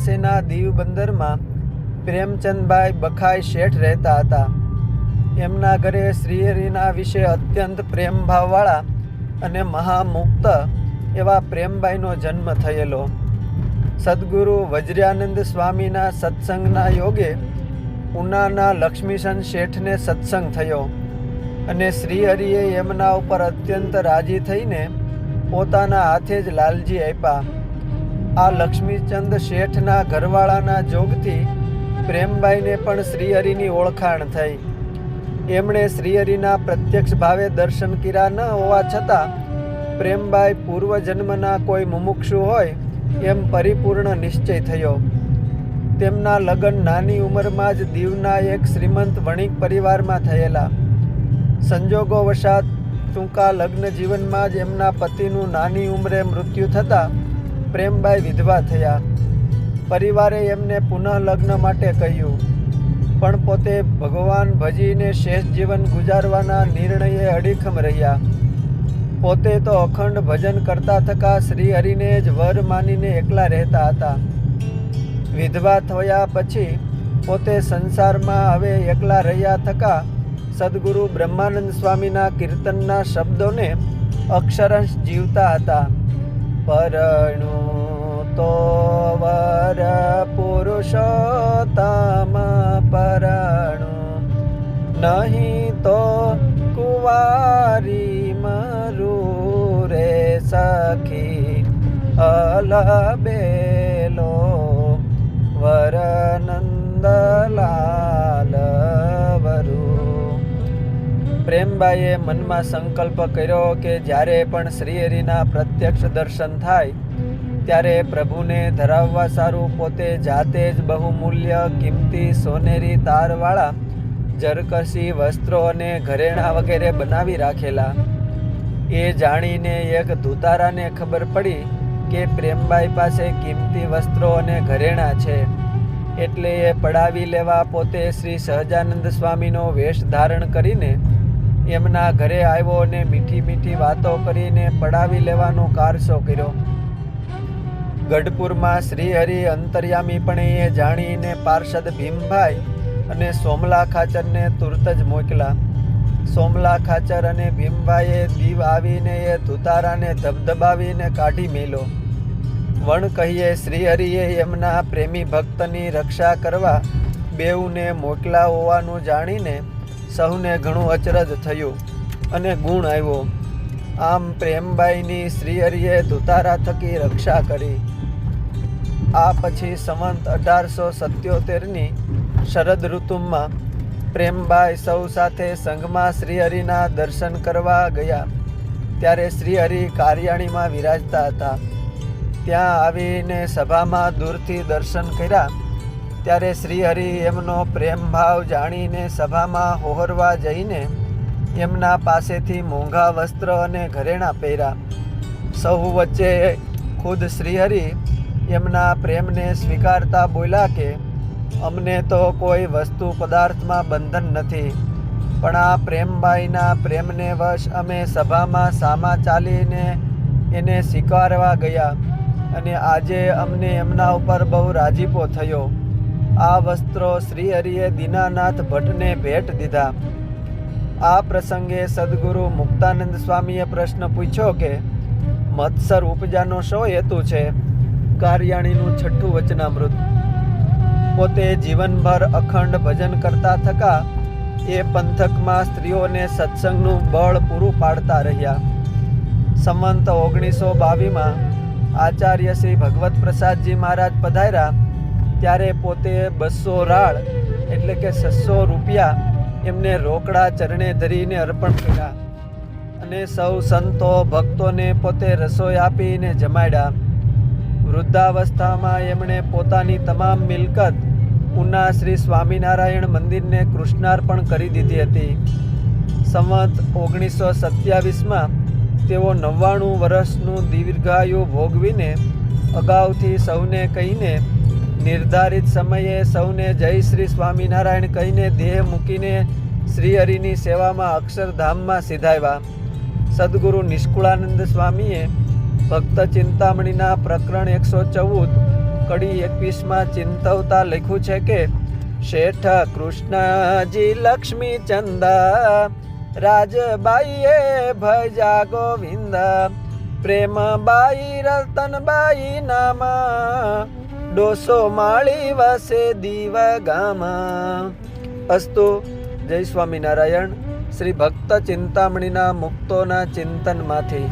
પાસેના દીવ બંદરમાં પ્રેમચંદભાઈ બખાઈ શેઠ રહેતા હતા. એમના ઘરે શ્રીહરિના વિશે અત્યંત પ્રેમભાવવાળા અને મહામુક્ત એવા પ્રેમભાઈનો જન્મ થયેલો. સદગુરુ વજ્રાનંદ સ્વામીના સત્સંગના યોગે ઉનાના લક્ષ્મીસન શેઠને સત્સંગ થયો અને શ્રીહરિએ એમના ઉપર અત્યંત રાજી થઈને પોતાના હાથે જ લાલજી આપ્યા. આ લક્ષ્મીચંદ શેઠના ઘરવાળાના જોગથી પ્રેમબાઈને પણ શ્રીહરિની ઓળખાણ થઈ. એમણે શ્રીહરિના પ્રત્યક્ષ ભાવે દર્શન કર્યા ન હોવા છતાં પ્રેમબાઈ પૂર્વજન્મના કોઈ મુમુક્ષુ હોય એમ પરિપૂર્ણ નિશ્ચય થયો. તેમના લગ્ન નાની ઉંમરમાં જ દીવના એક શ્રીમંત વણિક પરિવારમાં થયેલા. સંજોગો વસાત ટૂંકા લગ્ન જીવનમાં જ એમના પતિનું નાની ઉંમરે મૃત્યુ થતાં પ્રેમબાઈ વિધવા થયા. પરિવારે એમને પુનઃ લગ્ન માટે કહ્યું. પણ પોતે ભગવાન ભજીને શેષ જીવન ગુજારવાના નિર્ણયે અડીખમ રહ્યા. પોતે તો અખંડ ભજન કરતા થકા શ્રી હરિને જ વર માનીને એકલા રહેતા હતા. વિધવા થયા પછી પોતે સંસારમાં હવે એકલા રહ્યા થકા સદગુરુ બ્રહ્માનંદ સ્વામીના કીર્તનના શબ્દોને અક્ષરંશ જીવતા હતા. પરણું તો વર પુરુષોત્તમ પરણું. નહીં તો કુવારી મરુ રે સખી. અલબેલો પ્રેમબાઈએ મનમાં સંકલ્પ કર્યો કે જ્યારે પણ શ્રીહરિના પ્રત્યક્ષ દર્શન થાય, ત્યારે પ્રભુને ધરાવવા સારું પોતે જાતે જ બહુમૂલ્ય કિંમતી સોનેરી તારવાળા, જરકસી વસ્ત્રો અને ઘરેણાં વગેરે બનાવી રાખેલા. એ જાણીને એક ધુતારાને ખબર પડી કે પ્રેમબાઈ પાસે કિંમતી વસ્ત્રો અને ઘરેણાં છે. એટલે એ પડાવી લેવા પોતે શ્રી સહજાનંદ સ્વામીનો વેશ ધારણ કરીને એમના ઘરે આવ્યો અને મીઠી મીઠી વાતો કરીને પડાવી લેવાનો કારસો કર્યો. ગઢપુરમાં શ્રીહરિ અંતર્યામીપણે એ જાણીને પાર્ષદ ભીમભાઈ અને સોમલા ખાચરને તુરત જ મોકલા સોમલા ખાચર અને ભીમભાઈએ દીવ આવીને એ ધુતારાને ધબધબાવીને કાઢી મેલો વણ કહીએ શ્રીહરિએ એમના પ્રેમી ભક્તની રક્ષા કરવા બેઉને મોકલા હોવાનું જાણીને સૌને ઘણું અચરજ થયું અને ગુણ આવ્યો. આમ પ્રેમબાઈની શ્રીહરિએ ધુતારા થકી રક્ષા કરી. આ પછી સંવંત અઢારસો સત્યોતેરની શરદ ઋતુમાં પ્રેમબાઈ સૌ સાથે સંઘમાં શ્રીહરિના દર્શન કરવા ગયા. ત્યારે શ્રીહરિ કારિયાણીમાં વિરાજતા હતા. ત્યાં આવીને સભામાં દૂરથી દર્શન કર્યા. ત્યારે શ્રીહરિ એમનો પ્રેમ ભાવ જાણીને સભામાં હોહરવા જઈને એમના પાસેથી મોંઘા વસ્ત્ર અને ઘરેણાં પહેર્યા. સૌ વચ્ચે ખુદ શ્રીહરિ એમના પ્રેમને સ્વીકારતા બોલ્યા કે, અમને તો કોઈ વસ્તુ પદાર્થમાં બંધન નથી, પણ આ પ્રેમભાઈના પ્રેમને વશ અમે સભામાં સામા ચાલીને એને સ્વીકારવા ગયા અને આજે અમને એમના ઉપર બહુ રાજીપો થયો. આ વસ્ત્રો શ્રી હરિએ દીનાનાથ ભટ્ટને ભેટ દીધા. આ પ્રસંગે સદગુરુ મુક્તાનંદ સ્વામીએ પ્રશ્ન પૂછ્યો કે, મત્સર ઉપજાનો શો હેતુ છે? કાર્યાણીનું છઠ્ઠું વચનામૃત. પોતે જીવનભર અખંડ ભજન કરતા થકા, એ પંથકમાં સ્ત્રીઓને સત્સંગનું બળ પૂરું પાડતા રહ્યા. સંવંત ઓગણીસો બાવીમાં આચાર્ય શ્રી ભગવત પ્રસાદજી મહારાજ પધાર્યા. ત્યારે પોતે બસો રાળ, એટલે કે છસો રૂપિયા એમને રોકડા ચરણે ધરીને અર્પણ કર્યા. અને સૌ સંતો ભક્તોને પોતે રસોઈ આપીને જમાડ્યા. વૃદ્ધાવસ્થામાં એમણે પોતાની તમામ મિલકત ઉના શ્રી સ્વામિનારાયણ મંદિરને કૃષ્ણાર્પણ કરી દીધી હતી. સંવત ઓગણીસો સત્યાવીસમાં તેઓ નવ્વાણું વર્ષનું દીર્ઘાયુ ભોગવીને અગાઉથી સૌને કહીને નિર્ધારિત સમયે સૌને જય શ્રી સ્વામિનારાયણ કહીને દેહ મૂકીને શ્રીહરિની સેવામાં અક્ષરધામમાં સિધાવ્યા. સદગુરુ નિષ્કુળાનંદ સ્વામીએ ભક્ત ચિંતામણીના પ્રકરણ એકસો ચૌદ કડી એકવીસમાં ચિંતવતા લખ્યું છે કે, શેઠ કૃષ્ણજી લક્ષ્મી ચંદા રાજબાઈએ ભજા ગોવિંદ, પ્રેમબાઈ રતનબાઈ નામ ડોસો માળી વાસે દીવા ગામ અસ્તુ જય સ્વામિનારાયણ. શ્રી ભક્ત ચિંતામણીના મુક્તોના ચિંતનમાંથી.